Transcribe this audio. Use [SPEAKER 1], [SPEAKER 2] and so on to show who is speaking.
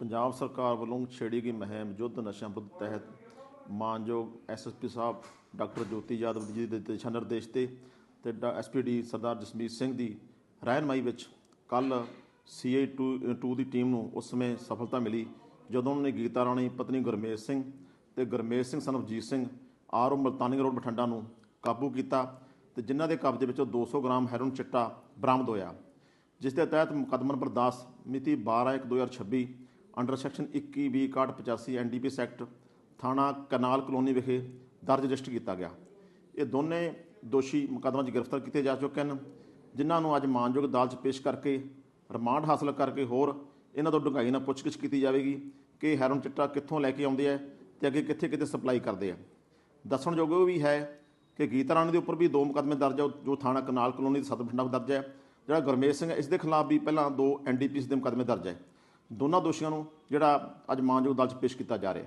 [SPEAKER 1] ਪੰਜਾਬ ਸਰਕਾਰ ਵੱਲੋਂ ਛੇੜੀ ਗਈ ਮੁਹਿੰਮ ਯੁੱਧ ਨਸ਼ਿਆਂ ਵਿਰੁੱਧ ਤਹਿਤ ਮਾਨਯੋਗ ਐਸਐਸਪੀ ਸਾਹਿਬ ਡਾਕਟਰ ਜੋਤੀ ਯਾਦਵ ਜੀ ਦੇ ਦਿਸ਼ਾ ਨਿਰਦੇਸ਼ ਤੇ ਤੇ ਐਸਪੀਡੀ ਸਰਦਾਰ ਜਸਮੀਤ ਸਿੰਘ ਦੀ ਰਹਿਨਮਾਈ ਵਿੱਚ ਕੱਲ ਸੀਆਈ 2 ਦੀ ਟੀਮ ਨੂੰ ਉਸ ਸਮੇਂ ਸਫਲਤਾ ਮਿਲੀ ਜਦੋਂ ਉਹਨਾਂ ਨੇ ਗੀਤਾ ਰਾਣੀ, ਪਤਨੀ ਗੁਰਮੇਸ਼ ਸਿੰਘ ਤੇ ਗੁਰਮੇਸ਼ ਸਿੰਘ ਸਨਵਜੀਤ ਸਿੰਘ ਆਰਓ ਮਲਤਾਨੀ ਰੋਡ ਬਠਿੰਡਾ ਨੂੰ ਕਾਬੂ ਕੀਤਾ ਤੇ ਜਿਨ੍ਹਾਂ ਦੇ ਕਬਜ਼ੇ ਵਿੱਚੋਂ 200 ਗ੍ਰਾਮ ਹੈਰੋਨ ਚਿੱਟਾ ਬਰਾਮਦ ਹੋਇਆ, ਜਿਸ ਦੇ ਤਹਿਤ ਮੁਕੱਦਮਾ ਨੰਬਰ 10 ਮਿਤੀ 12/1/2026 ਅੰਡਰ ਸੈਕਸ਼ਨ 21/6185 ਐਨਡੀਪੀਐਸ ਐਕਟ ਥਾਣਾ ਕਨਾਲ ਕਲੋਨੀ ਵਿਖੇ ਦਰਜ ਰਜਿਸਟਰ ਕੀਤਾ ਗਿਆ। ਇਹ ਦੋਨੇ ਦੋਸ਼ੀ ਮੁਕੱਦਮਾ 'ਚ ਗ੍ਰਿਫਤਾਰ ਕੀਤੇ ਜਾ ਚੁੱਕੇ ਹਨ, ਜਿਨ੍ਹਾਂ ਨੂੰ ਅੱਜ ਮਾਨਯੋਗ ਅਦਾਲਤ 'ਚ ਪੇਸ਼ ਕਰਕੇ ਰਿਮਾਂਡ ਹਾਸਲ ਕਰਕੇ ਹੋਰ ਇਹਨਾਂ ਤੋਂ ਡੂੰਘਾਈ ਨਾਲ ਪੁੱਛਗਿੱਛ ਕੀਤੀ ਜਾਵੇਗੀ ਕਿ ਹੈਰੋਨ ਚਿੱਟਾ ਕਿੱਥੋਂ ਲੈ ਕੇ ਆਉਂਦੇ ਆ ਤੇ ਅੱਗੇ ਕਿੱਥੇ ਕਿੱਥੇ ਸਪਲਾਈ ਕਰਦੇ ਆ। ਦੱਸਣਯੋਗ ਇਹ ਵੀ ਹੈ ਕਿ ਗੀਤਾ ਰਾਣੀ ਦੇ ਉੱਪਰ ਵੀ ਦੋ ਮੁਕੱਦਮੇ ਦਰਜ ਆ, ਜੋ ਥਾਣਾ ਕਨਾਲ ਕਲੋਨੀ ਦੇ ਸਦਰ ਬਠਿੰਡਾ ਵਿੱਚ ਦਰਜ ਹੈ ਜਿਹੜਾ ਗੁਰਮੇਸ਼ ਸਿੰਘ ਹੈ ਇਸ ਦੇ ਖਿਲਾਫ ਵੀ ਪਹਿਲਾਂ ਦੋ ਐਨਡੀਪੀਐਸ ਦੇ ਮੁਕੱਦਮੇ ਦਰਜ ਹੈ ਦੋਨਾਂ ਦੋਸ਼ੀਆਂ ਨੂੰ ਜਿਹੜਾ ਅੱਜ ਮਾਨਯੋਗ ਅਦਾਲਤ 'ਚ ਪੇਸ਼ ਕੀਤਾ ਜਾ ਰਿਹਾ।